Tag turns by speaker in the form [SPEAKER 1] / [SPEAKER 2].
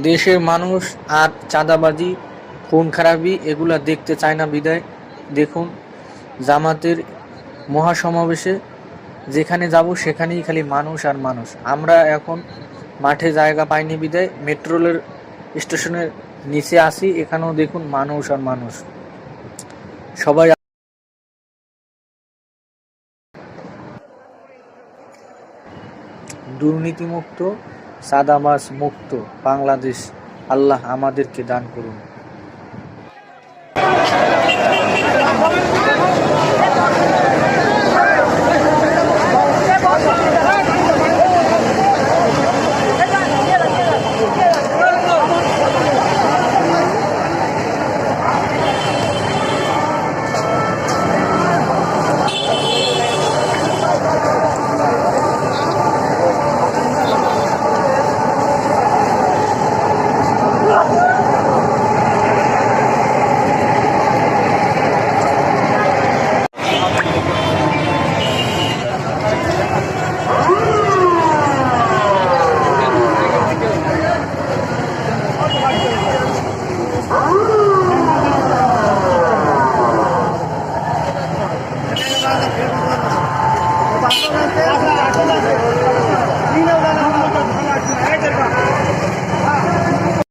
[SPEAKER 1] দেশের মানুষ আর চাঁদাবাজি, খুন খারাপি এগুলা দেখতে চায় না বিদায়। দেখুন, জামাতের মহাসমাবেশে যেখানে যাব সেখানেই খালি মানুষ আর মানুষ। আমরা এখন মাঠে জায়গা পাইনি বিদায়, মেট্রো রেল স্টেশনের নিচে আসি এখানেও দেখুন মানুষ আর মানুষ। সবাই দুর্নীতিমুক্ত সাদাবাস মুক্ত বাংলাদেশ আল্লাহ আমাদেরকে দান করুন। আছে